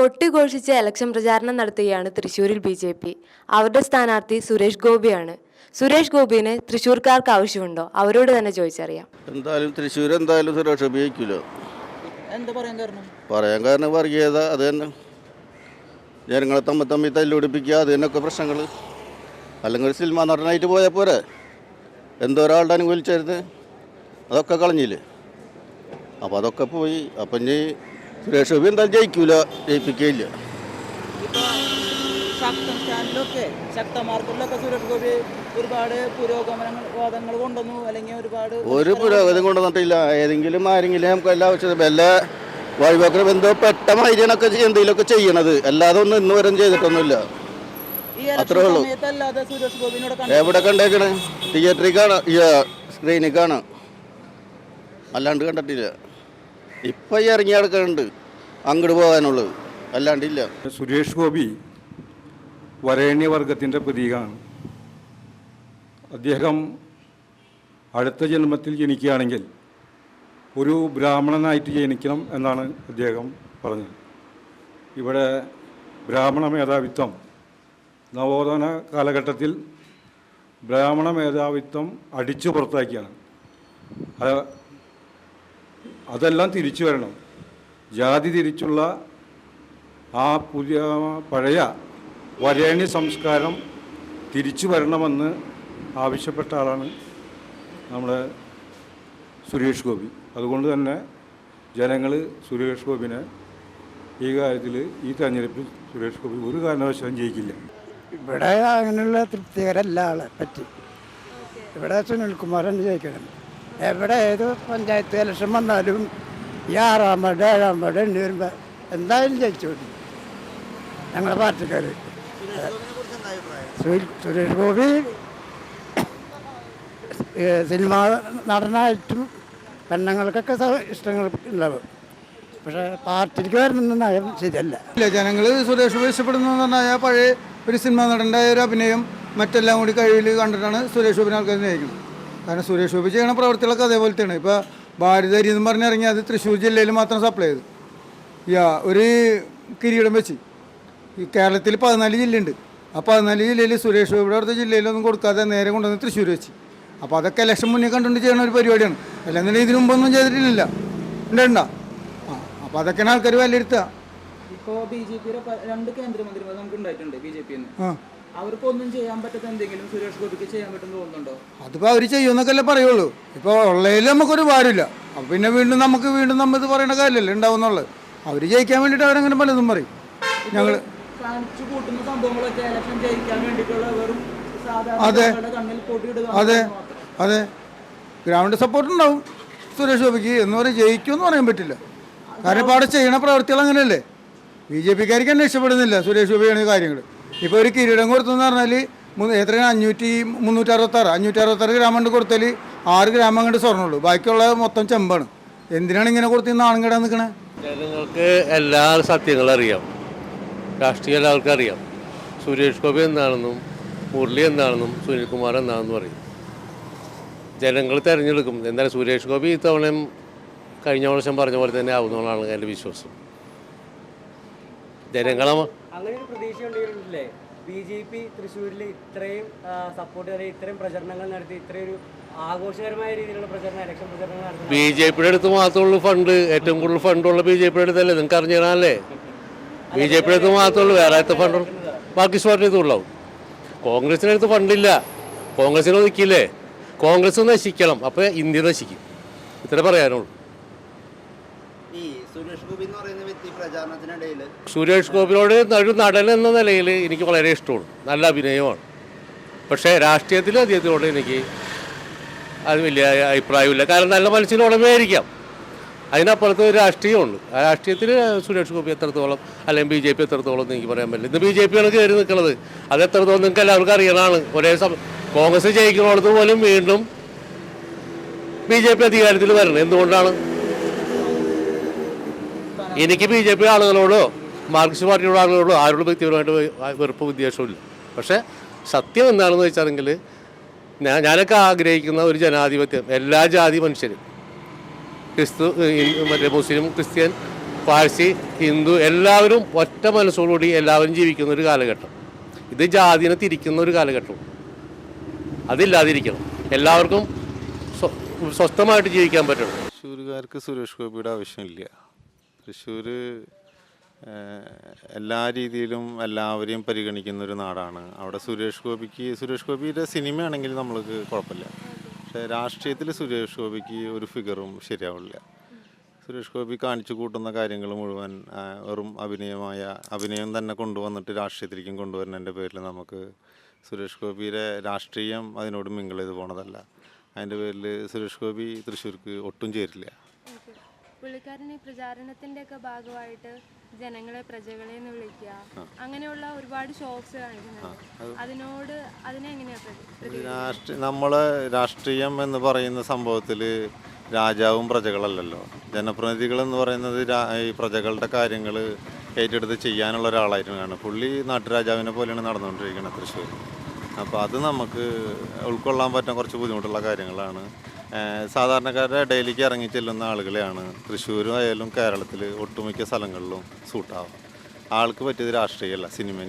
കൊട്ടിഘോഷിച്ച് election പ്രചാരണം നടത്തുകയാണ് തൃശൂരിൽ ബി ജെ പി അവരുടെ സ്ഥാനാർത്ഥി സുരേഷ് ഗോപിയാണ്. സുരേഷ് ഗോപിന് തൃശ്ശൂർക്കാർക്ക് ആവശ്യമുണ്ടോ? അവരോട് തന്നെ ചോദിച്ചറിയാം. എന്തായാലും തൃശ്ശൂർ എന്തായാലും സുരേഷ് ഉപയോഗിക്കില്ല എന്താ പറയാൻ കാരണം? പറയാൻ കാരണം വർഗീയത അത് തന്നെ. ജനങ്ങളെ തമ്മിൽ തമ്മിൽ തല്ലുപിടിപ്പിക്കുക അത് തന്നെയൊക്കെ പ്രശ്നങ്ങൾ അല്ലെങ്കിൽ ഒരു സിനിമ നടനായിട്ട് പോയാൽ പോരെ? എന്തൊരാളുടെ അനുകൂലിച്ചായിരുന്നു അതൊക്കെ കളഞ്ഞില്ലേ? അപ്പോൾ അതൊക്കെ പോയി. അപ്പം ഇനി സുരേഷ് ഗോപി എന്തായാലും ജയിക്കൂല ജയിപ്പിക്കുകയില്ല ഇപ്പൊ ശക്തം സ്റ്റാൻഡിലൊക്കെ ശക്തമാർക്കിലൊക്കെ സുരേഷ് ഗോപി ഒരുപാട് പുരോഗമനങ്ങൾ വാദങ്ങൾ കൊണ്ടുവന്നു അല്ലെങ്കിൽ ഒരുപാട് ഒരു പുരോഗതി കൊണ്ടുവന്നിട്ടില്ല. ഏതെങ്കിലും ആരെങ്കിലും നമുക്ക് എല്ലാ ആവശ്യത്തിനും എല്ലാ വഴിപോക്കരും എന്തോ എന്തെങ്കിലും എന്തെങ്കിലുമൊക്കെ ചെയ്യണത്. അല്ലാതെ ഒന്നും ഇന്ന് വരെ ചെയ്തിട്ടൊന്നുമില്ല. അത്രേ ഉള്ളൂ. എവിടെ കണ്ടേക്കണേ? തിയേറ്ററിൽ കാണാം. സ്ക്രീനിൽ കാണാം. അല്ലാണ്ട് കണ്ടിട്ടില്ല. ഇപ്പം ഈ ഇറങ്ങി കിടക്കുന്നുണ്ട് അങ്ങോട്ട് പോകാനുള്ളത്. അല്ലാണ്ടില്ല. സുരേഷ് ഗോപി വരേണ്യവർഗത്തിന്റെ പ്രതീകമാണ്. അദ്ദേഹം അടുത്ത ജന്മത്തിൽ ജനിക്കുകയാണെങ്കിൽ ഒരു ബ്രാഹ്മണനായിട്ട് ജനിക്കണം എന്നാണ് അദ്ദേഹം പറഞ്ഞത്. ഇവിടെ ബ്രാഹ്മണ മേധാവിത്വം നവോത്ഥാന കാലഘട്ടത്തിൽ ബ്രാഹ്മണ മേധാവിത്വം അടിച്ചു പുറത്താക്കിയാണ്. അതെല്ലാം തിരിച്ചു വരണം. ജാതി തിരിച്ചുള്ള ആ പുതിയ പഴയ വരേണ്യ സംസ്കാരം തിരിച്ചു വരണമെന്ന് ആവശ്യപ്പെട്ട ആളാണ് നമ്മുടെ സുരേഷ് ഗോപി. അതുകൊണ്ട് തന്നെ ജനങ്ങൾ സുരേഷ് ഗോപിനെ ഈ കാര്യത്തിൽ ഈ തെരഞ്ഞെടുപ്പിൽ സുരേഷ് ഗോപി ഒരു കാരണവശാലും ജയിക്കില്ല. ഇവിടെ അങ്ങനെയുള്ള തൃപ്തികരല്ല ആളെ പറ്റി. ഇവിടെ സുനിൽകുമാരൻ ജയിക്കണം. എവിടെ ഏത് പഞ്ചായത്ത് ഇലക്ഷൻ വന്നാലും ഈ ആറാം വാർഡ് ഏഴാം വാർഡ് എണ്ണി വരുമ്പോൾ എന്തായാലും ജയിച്ചു ഞങ്ങളെ പാർട്ടിക്കാർ സുരേഷ് ഗോപി സിനിമ നടനായിട്ടും പെണ്ണുങ്ങൾക്കൊക്കെ ഇഷ്ടങ്ങൾ ഉണ്ടാവും പക്ഷേ പാർട്ടിക്ക് വരുന്ന നയം ശരിയല്ല. ഇല്ല ജനങ്ങൾ സുരേഷ് ഇഷ്ടപ്പെടുന്നു പറഞ്ഞാൽ പഴയ ഒരു സിനിമ നടന്റെ ഒരു അഭിനയം മറ്റെല്ലാം കൂടി കഴിവിൽ കണ്ടിട്ടാണ് സുരേഷ് ഗോപിനെ ആൾക്കാർ സ്നേഹിക്കുന്നത്. കാരണം സുരേഷ് ഗോപി ചെയ്യുന്ന പ്രവർത്തികളൊക്കെ അതേപോലത്തെയാണ് ഇപ്പോൾ ഭാരതരി എന്ന് പറഞ്ഞിറങ്ങി അത് തൃശ്ശൂർ ജില്ലയിൽ മാത്രം സപ്ലൈ ചെയ്തു. യാ ഒരു കിരീടം വെച്ച്. ഈ കേരളത്തിൽ പതിനാല് ജില്ലയുണ്ട്. ആ പതിനാല് ജില്ലയിൽ സുരേഷ് ഗോപിയുടെ അടുത്ത ജില്ലയിലൊന്നും കൊടുക്കാതെ നേരെ കൊണ്ടുവന്ന് തൃശ്ശൂർ വെച്ച്. അപ്പോൾ അതൊക്കെ ഇലക്ഷൻ മുന്നേ കണ്ടുകൊണ്ട് ചെയ്യുന്ന ഒരു പരിപാടിയാണ്. അല്ലാന്നുണ്ടെങ്കിൽ ഇതിനു മുമ്പൊന്നും ചെയ്തിട്ടില്ല ഉണ്ടാ? ആ അപ്പോൾ അതൊക്കെയാണ് ആൾക്കാർ വിലയിരുത്തുക. ഇപ്പോൾ ബി ജെ പിയുടെ രണ്ട് കേന്ദ്രമന്ത്രിമാർ നമുക്ക് ഉണ്ടായിട്ടുണ്ട് ബി ജെ പി ആ. അവർക്ക് അവർ ചെയ്യാൻ പറ്റാത്ത എന്തെങ്കിലും സുരേഷ് ഗോപിക്ക് ചെയ്യാൻ പറ്റുമെന്ന് തോന്നുന്നുണ്ടോ? അതിപ്പോൾ അവർ ചെയ്യുമെന്നൊക്കെ അല്ലേ പറയുള്ളൂ. ഇപ്പോൾ ഉള്ളതിൽ നമുക്കൊരു ഭാരമില്ല അപ്പം പിന്നെ വീണ്ടും നമുക്ക് വീണ്ടും നമ്മൾ ഇത് പറയണ കാര്യമല്ലേ ഉണ്ടാവുന്നുള്ളത്. അവർ ജയിക്കാൻ വേണ്ടിയിട്ട് അവരങ്ങനെ പലതും പറയും. ഞങ്ങൾ കാണിച്ചു കൂട്ടുന്ന സംഭവങ്ങളൊക്കെ ഇലക്ഷൻ ജയിക്കാൻ വേണ്ടിയിട്ടുള്ള വെറും അതെ. സാധാരണ കണ്ണിൽ പൊട്ടിയിടുക അതെ മാത്രം. അതെ. ഗ്രൗണ്ട് സപ്പോർട്ട് ഉണ്ടാവും സുരേഷ് ഗോപിക്ക് എന്ന് പറയും ജയിക്കുമെന്ന് പറയാൻ പറ്റില്ല. കാരണം ഇപ്പോൾ അവിടെ ചെയ്യണ പ്രവർത്തികൾ അങ്ങനെയല്ലേ. ബി ജെ പിക്കാർക്ക് തന്നെ ഇഷ്ടപ്പെടുന്നില്ല സുരേഷ് ഗോപി ചെയ്യണ കാര്യങ്ങൾ ഇപ്പോൾ ഒരു കിരീടം കൊടുത്തെന്ന് പറഞ്ഞാൽ എത്രയാണ്? അഞ്ഞൂറ്റി മുന്നൂറ്റി അറുപത്താറ് അഞ്ഞൂറ്റി അറുപത്താറ് ഗ്രാം കൊണ്ട് കൊടുത്താൽ ആറ് ഗ്രാമം കണ്ട് സ്വർണമുള്ളൂ. ബാക്കിയുള്ള മൊത്തം ചെമ്പാണ്. എന്തിനാണ് ഇങ്ങനെ കൊടുത്തിന്ന് ആണുങ്ങടാൻ നിൽക്കണേ ജനങ്ങൾക്ക് എല്ലാ സത്യങ്ങളും അറിയാം. രാഷ്ട്രീയ എല്ലാവർക്കും അറിയാം. സുരേഷ് ഗോപി എന്താണെന്നും മുരളി എന്താണെന്നും സുനിൽകുമാർ എന്താണെന്നും അറിയും. ജനങ്ങൾ തിരഞ്ഞെടുക്കും. എന്തായാലും സുരേഷ് ഗോപി ഇത്തവണയും കഴിഞ്ഞ വർഷം പറഞ്ഞ പോലെ തന്നെ ആവുന്നതാണ് എന്റെ വിശ്വാസം. ജനങ്ങളെ അങ്ങനെ ഒരു പ്രതീക്ഷ ഉണ്ടെങ്കിലേ ബി ജെ പി തൃശ്ശൂരിൽ ഇത്രയും സപ്പോർട്ട് ചെയ്ത് ഇത്രയും പ്രചരണങ്ങൾ നടത്തി ഇത്രയും ഒരു ആഘോഷകരമായ രീതിയിലുള്ള പ്രചരണം ഇലക്ഷൻ പ്രചരണം നടത്തി ബി ജെ പിയുടെ അടുത്ത് മാത്രമുള്ളൂ ഫണ്ട്. ഏറ്റവും കൂടുതൽ ഫണ്ടുള്ള ബി ജെ പിയുടെ അടുത്തല്ലേ? നിങ്ങൾക്ക് അറിഞ്ഞാലേ ബി ജെ പിയുടെ അടുത്ത് മാത്രമുള്ളൂ വേറെ അടുത്ത ഫണ്ട്? ബാക്കി പാർട്ടി ഉള്ളൂ കോൺഗ്രസിന്റെ അടുത്ത് ഫണ്ടില്ല. കോൺഗ്രസിനെ നിൽക്കില്ലേ കോൺഗ്രസ് നശിക്കണം. അപ്പോൾ ഇന്ത്യ നശിക്കും. ഇത്ര പറയാനുള്ളൂ. ഈ സുരേഷ് ഗോപി എന്ന് പറയുന്ന സുരേഷ് ഗോപിയോട് ഒരു നടൻ എന്ന നിലയിൽ എനിക്ക് വളരെ ഇഷ്ടമാണ്. നല്ല അഭിനയമാണ്. പക്ഷേ രാഷ്ട്രീയത്തിൽ അദ്ദേഹത്തിനോട് എനിക്ക് അത് വലിയ അഭിപ്രായമില്ല. കാരണം നല്ല മനസ്സിന് ഉടമയായിരിക്കാം അതിനപ്പുറത്ത് ഒരു രാഷ്ട്രീയമുണ്ട്. ആ രാഷ്ട്രീയത്തിൽ സുരേഷ് ഗോപി എത്രത്തോളം അല്ലെങ്കിൽ ബി ജെ പി എത്രത്തോളം എന്ന് എനിക്ക് പറയാൻ പറ്റില്ല. ഇന്ന് ബി ജെ പിയാണ് കയറി നിൽക്കുന്നത്. അത് എത്രത്തോളം നിങ്ങൾക്ക് എല്ലാവർക്കും അറിയണമാണ് ഒരേ സമയം കോൺഗ്രസ് ജയിക്കുന്നിടത്ത് പോലും വീണ്ടും ബി ജെ പി അധികാരത്തിൽ വരണം. എന്തുകൊണ്ടാണ്? എനിക്ക് ബി ജെ പി ആളുകളോടോ മാർക്സിസ്റ്റ് പാർട്ടിയുടെ ആളുകളോടോ ആരോടും വ്യക്തിപരമായിട്ട് വെറുപ്പ് വിദ്വേഷമില്ല പക്ഷേ സത്യം എന്താണെന്ന് വെച്ചാണെങ്കിൽ ഞാൻ ഞാനൊക്കെ ആഗ്രഹിക്കുന്ന ഒരു ജനാധിപത്യം എല്ലാ ജാതി മനുഷ്യരും ക്രിസ്തു മറ്റേ മുസ്ലിം ക്രിസ്ത്യൻ പാഴ്സി ഹിന്ദു എല്ലാവരും ഒറ്റ മനസ്സോടുകൂടി എല്ലാവരും ജീവിക്കുന്ന ഒരു കാലഘട്ടം. ഇത് ജാതിനെ തിരിക്കുന്ന ഒരു കാലഘട്ടം. അതില്ലാതിരിക്കണം. എല്ലാവർക്കും സ്വ- സ്വസ്ഥമായിട്ട് ജീവിക്കാൻ പറ്റണം. തൃശ്ശൂരുകാർക്ക് സുരേഷ് ഗോപിയുടെ ആവശ്യമില്ല. തൃശ്ശൂർ എല്ലാ രീതിയിലും എല്ലാവരെയും പരിഗണിക്കുന്ന ഒരു നാടാണ്. അവിടെ സുരേഷ് ഗോപിക്ക് സുരേഷ് ഗോപിയുടെ സിനിമയാണെങ്കിൽ നമ്മൾക്ക് കുഴപ്പമില്ല. പക്ഷേ രാഷ്ട്രീയത്തിൽ സുരേഷ് ഗോപിക്ക് ഒരു ഫിഗറും ശരിയാവില്ല. സുരേഷ് ഗോപി കാണിച്ചു കൂട്ടുന്ന കാര്യങ്ങൾ മുഴുവൻ വെറും അഭിനയമായ അഭിനയം തന്നെ കൊണ്ടുവന്നിട്ട് രാഷ്ട്രീയത്തിലേക്കും കൊണ്ടുവരുന്നതിന്റെ പേരിൽ നമുക്ക് സുരേഷ് ഗോപിയുടെ രാഷ്ട്രീയം അതിനോട് മിങ്കിൾ ചെയ്ത് പോണതല്ല. അതിന്റെ പേരിൽ സുരേഷ് ഗോപി തൃശ്ശൂർക്ക് ഒട്ടും ചേരില്ല. പുള്ളിക്കാരൻ ഈ പ്രചാരണത്തിന്റെ ഒക്കെ ഭാഗമായിട്ട് ജനങ്ങളെ പ്രജകളെ എന്ന് വിളിക്കുക. അങ്ങനെയുള്ള ഒരുപാട് ഷോക്സ് കാണിക്കുന്നുണ്ട്. അതിനോട് അതിനെങ്ങനെയാ നമ്മളെ രാഷ്ട്രീയം എന്ന് പറയുന്ന സംഭവത്തിൽ രാജാവും പ്രജകളല്ലല്ലോ. ജനപ്രതിനിധികൾ എന്ന് പറയുന്നത് ഈ പ്രജകളുടെ കാര്യങ്ങൾ ഏറ്റെടുത്ത് ചെയ്യാനുള്ള ഒരാളായിരുന്നു പുള്ളി നാട്ടുരാജാവിനെ പോലെയാണ് നടന്നുകൊണ്ടിരിക്കുന്നത് തൃശ്ശൂർ അപ്പോൾ അത് നമുക്ക് ഉൾക്കൊള്ളാൻ പറ്റുന്ന കുറച്ച് ബുദ്ധിമുട്ടുള്ള കാര്യങ്ങളാണ്. സാധാരണക്കാരുടെ ഡെയിലിക്ക് ഇറങ്ങി ചെല്ലുന്ന ആളുകളെയാണ്. തൃശ്ശൂരും ആയാലും കേരളത്തിൽ ഒട്ടുമിക്ക സ്ഥലങ്ങളിലും സൂട്ടാവുക ആൾക്ക് പറ്റിയത് രാഷ്ട്രീയമല്ല സിനിമ